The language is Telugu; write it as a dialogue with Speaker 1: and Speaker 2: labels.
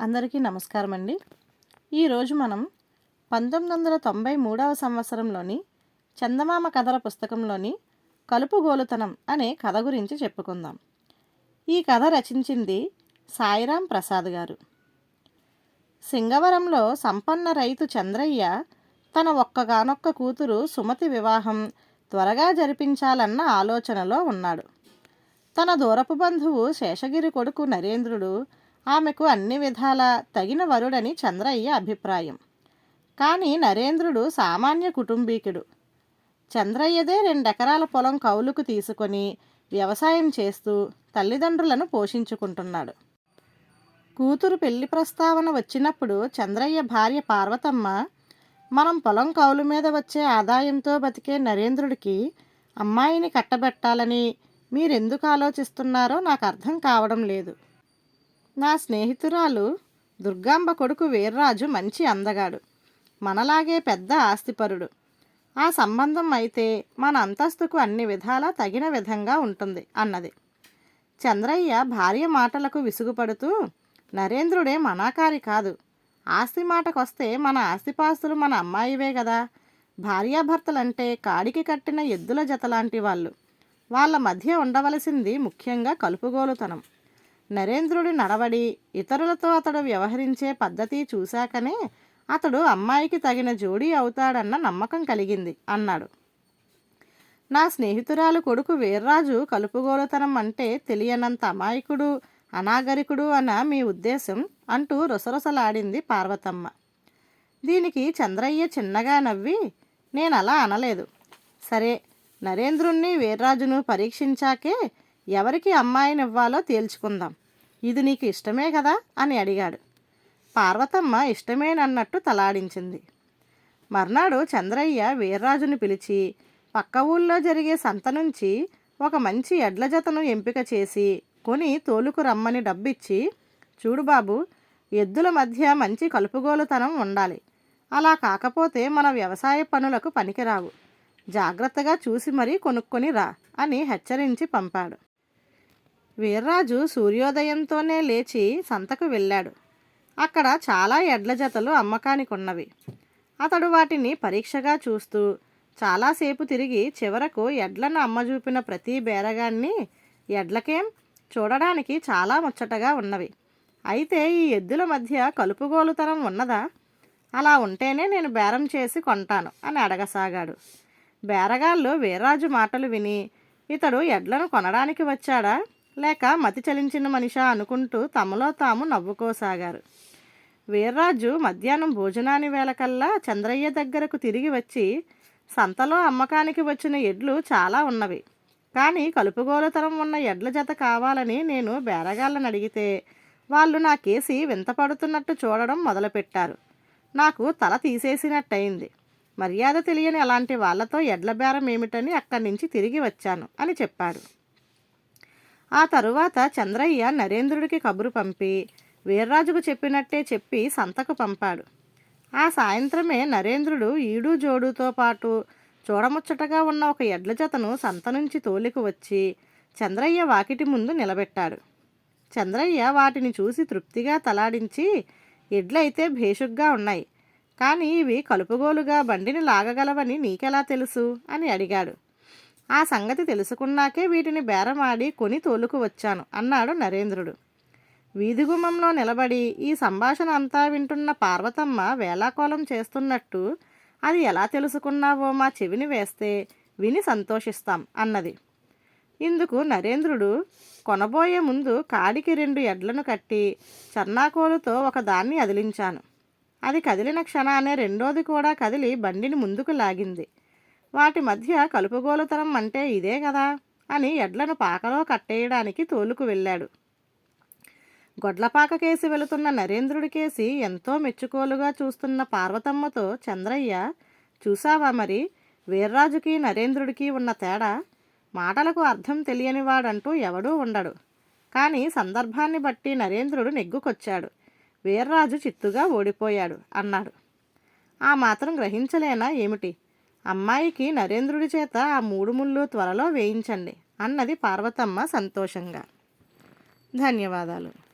Speaker 1: అందరికీ నమస్కారం అండి ఈరోజు మనం పంతొమ్మిది వందల తొంభై మూడవ సంవత్సరంలోని చందమామ కథల పుస్తకంలోని కలుపుగోలుతనం అనే కథ గురించి చెప్పుకుందాం. ఈ కథ రచించింది సాయిరాం ప్రసాద్ గారు. సింగవరంలో సంపన్న రైతు చంద్రయ్య తన ఒక్కగానొక్క కూతురు సుమతి వివాహం త్వరగా జరిపించాలన్న ఆలోచనలో ఉన్నాడు. తన దూరపు బంధువు శేషగిరి కొడుకు నరేంద్రుడు ఆమెకు అన్ని విధాల తగిన వరుడని చంద్రయ్య అభిప్రాయం. కానీ నరేంద్రుడు సామాన్య కుటుంబీకుడు. చంద్రయ్యదే రెండెకరాల పొలం కౌలుకు తీసుకొని వ్యవసాయం చేస్తూ తల్లిదండ్రులను పోషించుకుంటున్నాడు. కూతురు పెళ్ళి ప్రస్తావన వచ్చినప్పుడు చంద్రయ్య భార్య పార్వతమ్మ మనం పొలం కౌలు మీద వచ్చే ఆదాయంతో బతికే నరేంద్రుడికి అమ్మాయిని కట్టబెట్టాలని మీరెందుకు ఆలోచిస్తున్నారో నాకు అర్థం కావడం లేదు. నా స్నేహితురాలు దుర్గాంబ కొడుకు వీర్రాజు మంచి అందగాడు. మనలాగే పెద్ద ఆస్తిపరుడు. ఆ సంబంధం అయితే మన అంతస్తుకు అన్ని విధాలా తగిన విధంగా ఉంటుంది అన్నది. చంద్రయ్య భార్య మాటలకు విసుగుపడుతూ నరేంద్రుడే మనాకారి కాదు. ఆస్తి మాటకొస్తే మన ఆస్తిపాస్తులు మన అమ్మాయివే కదా భార్యాభర్తలంటే కాడికి కట్టిన ఎద్దుల జత లాంటి వాళ్ళు. వాళ్ళ మధ్య ఉండవలసింది ముఖ్యంగా కలుపుగోలుతనం. నరేంద్రుడి నడవడి ఇతరులతో అతడు వ్యవహరించే పద్ధతి చూశాకనే అతడు అమ్మాయికి తగిన జోడీ అవుతాడన్న నమ్మకం కలిగింది అన్నాడు. నా స్నేహితురాలు కొడుకు వీర్రాజు కలుపుగోలుతనం అంటే తెలియనంత అమాయకుడు అనాగరికుడు అన్న మీ ఉద్దేశం అంటూ రుసరుసలాడింది పార్వతమ్మ. దీనికి చంద్రయ్య చిన్నగా నవ్వి నేను అలా అనలేదు. సరే నరేంద్రుణ్ణి వీర్రాజును పరీక్షించాకే ఎవరికి అమ్మాయినివ్వాలో తేల్చుకుందాం. ఇది నీకు ఇష్టమే కదా? అని అడిగాడు. పార్వతమ్మ ఇష్టమేనన్నట్టు తలాడించింది. మర్నాడు చంద్రయ్య వీర్రాజును పిలిచి పక్క ఊళ్ళో జరిగే సంత నుంచి ఒక మంచి ఎడ్ల జతను ఎంపిక చేసి కొని తోలుకు రమ్మని డబ్బిచ్చి చూడు బాబు ఎద్దుల మధ్య మంచి కలుపుగోలుతనం ఉండాలి. అలా కాకపోతే మన వ్యవసాయ పనులకు పనికిరావు. జాగ్రత్తగా చూసి మరీ కొనుక్కొని రా అని హెచ్చరించి పంపాడు. వీర్రాజు సూర్యోదయంతోనే లేచి సంతకు వెళ్ళాడు. అక్కడ చాలా ఎడ్ల జతలు అమ్మకానికి ఉన్నవి అతడు వాటిని పరీక్షగా చూస్తూ చాలాసేపు తిరిగి చివరకు ఎడ్లను అమ్మజూపిన ప్రతి బేరగాన్ని ఎడ్లకేం చూడడానికి చాలా ముచ్చటగా ఉన్నవి. అయితే ఈ ఎద్దుల మధ్య కలుపుగోలుతనం ఉన్నదా? అలా ఉంటేనే నేను బేరం చేసి కొంటాను అని అడగసాగాడు. బేరగాళ్ళు వీర్రాజు మాటలు విని ఇతడు ఎడ్లను కొనడానికి వచ్చాడా? లేక మతి చలించిన మనిషా అనుకుంటూ తమలో తాము నవ్వుకోసాగారు. వీర్రాజు మధ్యాహ్నం భోజనాని వేళకల్లా చంద్రయ్య దగ్గరకు తిరిగి వచ్చి సంతలో అమ్మకానికి వచ్చిన ఎడ్లు చాలా ఉన్నవి. కానీ కలుపుగోలుతరం ఉన్న ఎడ్ల జత కావాలని నేను బేరగాళ్ళని అడిగితే వాళ్ళు నా కేసి వింతపడుతున్నట్టు చూడడం మొదలుపెట్టారు. నాకు తల తీసేసినట్టయింది. మర్యాద తెలియని అలాంటి వాళ్ళతో ఎడ్ల బేరం ఏమిటని అక్కడి నుంచి తిరిగి వచ్చాను అని చెప్పాడు. ఆ తరువాత చంద్రయ్య నరేంద్రుడికి కబురు పంపి వీర్రాజుకు చెప్పినట్టే చెప్పి సంతకు పంపాడు. ఆ సాయంత్రమే నరేంద్రుడు ఈడు జోడుతో పాటు చూడముచ్చటగా ఉన్న ఒక ఎడ్ల జతను సంత నుంచి తోలికి వచ్చి చంద్రయ్య వాకిటి ముందు నిలబెట్టాడు. చంద్రయ్య వాటిని చూసి తృప్తిగా తలాడించి ఎడ్లయితే భేషుగ్గా ఉన్నాయి కానీ ఇవి కలుపుగోలుగా బండిని లాగగలవని నీకెలా తెలుసు? అని అడిగాడు. ఆ సంగతి తెలుసుకున్నాకే వీటిని బేరమాడి కొని తోలుకు వచ్చాను అన్నాడు నరేంద్రుడు. వీధిగుమ్మంలో నిలబడి ఈ సంభాషణ అంతా వింటున్న పార్వతమ్మ వేలాకోలం చేస్తున్నట్టు అది ఎలా తెలుసుకున్నావో మా చెవిని వేస్తే విని సంతోషిస్తాం అన్నది. ఇందుకు నరేంద్రుడు కొనబోయే ముందు కాడికి రెండు ఎడ్లను కట్టి చర్నాకోలుతో ఒకదాన్ని అదిలించాను. అది కదిలిన క్షణానే రెండోది కూడా కదిలి బండిని ముందుకు లాగింది. వాటి మధ్య కలుపుగోలుతనం అంటే ఇదే కదా అని ఎడ్లను పాకలో కట్టేయడానికి తోలుకు వెళ్ళాడు. గొడ్లపాక కేసి వెళుతున్న నరేంద్రుడి కేసి ఎంతో మెచ్చుకోలుగా చూస్తున్న పార్వతమ్మతో చంద్రయ్య చూసావా మరి? వీర్రాజుకి నరేంద్రుడికి ఉన్న తేడా? మాటలకు అర్థం తెలియనివాడంటూ ఎవడూ ఉండడు కానీ సందర్భాన్ని బట్టి నరేంద్రుడు నెగ్గుకొచ్చాడు. వీర్రాజు చిత్తుగా ఓడిపోయాడు అన్నాడు. ఆ మాత్రం గ్రహించలేనా? ఏమిటి? అమ్మాయికి నరేంద్రుడి చేత ఆ మూడు ముళ్ళు త్వరలో వేయించండి అన్నది పార్వతమ్మ సంతోషంగా. ధన్యవాదాలు.